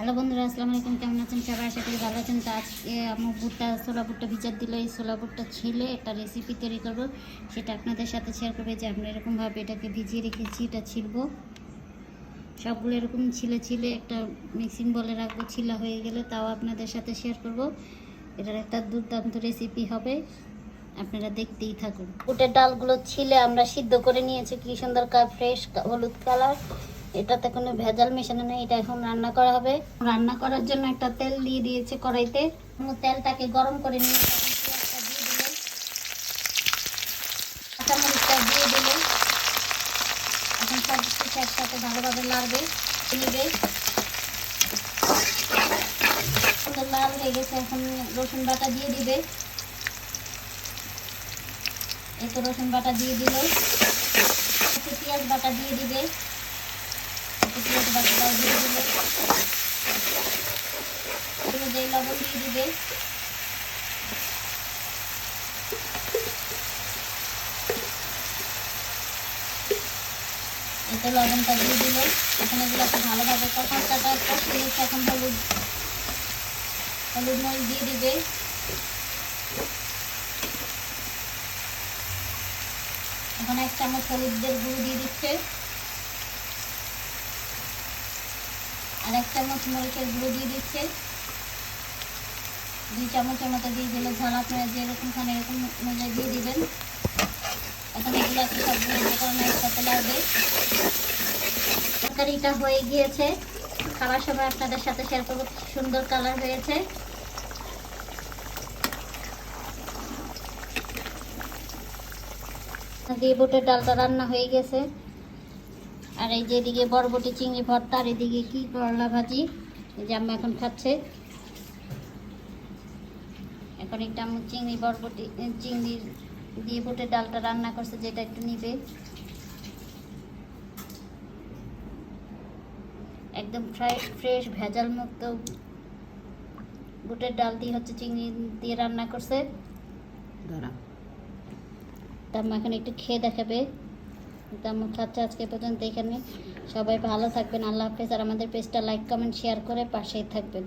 Hello বন্ধুরা, আসসালামু আলাইকুম। কেমন আছেন সবাই? আশা করি ভালো আছেন। তো আজকে আমার ভুট্টা ছোলা ভুট্টা ভিজার দিলে। এই ছোলা ভুট্টা ছিলে একটা রেসিপি তৈরি করব। সেটা আপনাদের সাথে শেয়ার করবে। যে আমরা এরকমভাবে এটাকে ভিজিয়ে রেখেছি, এটা ছিলবো। সবগুলো এরকম ছিলে ছিলে একটা মিক্সিং বলে রাখব। ছিলা হয়ে গেলে তাও আপনাদের সাথে শেয়ার করব। এটার একটা দুর্দান্ত রেসিপি হবে। আপনারা দেখতেই থাকুন। বুটের ডালগুলো ছিলে আমরা সিদ্ধ করে নিয়েছি। কি সুন্দর ফ্রেশ হলুদ কালার এটাতে কোনো ভেজাল মেশানো নেই, এটা এখন রান্না করা হবে। রান্না করার জন্য একটা তেল দিয়ে দিয়েছে কড়াইতে। তেলটাকে গরম করে নিয়ে কাঁচামরিচটা দিয়ে একসাথে ভালোভাবে লাড়বে নিবে লাল হয়ে গেছে, এখন রসুন বাটা দিয়ে দিবে। এই তো রসুন বাটা দিয়ে দিল পেঁয়াজ বাটা দিয়ে দিবে একটু পেঁয়াজ বাটাটাও দিয়ে দিবে অনুযায়ী লবণ দিয়ে দিবে। এতে লবণটা দিয়ে দিল এখন এগুলো একটু ভালোভাবে কষাটাটা কষিয়ে এখন হলুদ। হলুদ মরিচ দিয়ে দিবে। এখন এক চামচ হলুদের গুঁড়ো দিয়ে দিচ্ছে। আর এক চামচ মরিচের গুঁড়ো দিয়ে দিচ্ছে। দুই চামচের মতো দিয়ে দিলে ঝাল আপনারা যেরকম খান, এরকম অনুযায়ী দিয়ে দিবেন। এখন এগুলো একটু একসাথে লাগবে। তরকারিটা হয়ে গিয়েছে। খাওয়ার সময় আপনাদের সাথে শেয়ার করব সুন্দর কালার হয়েছে। দিয়ে বুটের ডালটা রান্না হয়ে গেছে। আর এই যে এদিকে বরবটি, চিংড়ি ভর্তা, আর এদিকে কি করলা ভাজি যে আম্মা এখন খাচ্ছে। এখন একটা আমার চিংড়ি বরবটি চিংড়ি দিয়ে বুটের ডালটা রান্না করছে যেটা একটু নিবে। একদম ফ্রাই ফ্রেশ ভেজাল মুক্ত বুটের ডাল দিয়ে হচ্ছে চিংড়ি দিয়ে রান্না করছে। তা আম্মা এখন একটু খেয়ে দেখাবে। তা আমার খাচ্ছে আজকে পর্যন্ত এখানে। সবাই ভালো থাকবেন আল্লাহ হাফেজ। আর আমাদের পেজটা লাইক কমেন্ট শেয়ার করে পাশেই থাকবেন।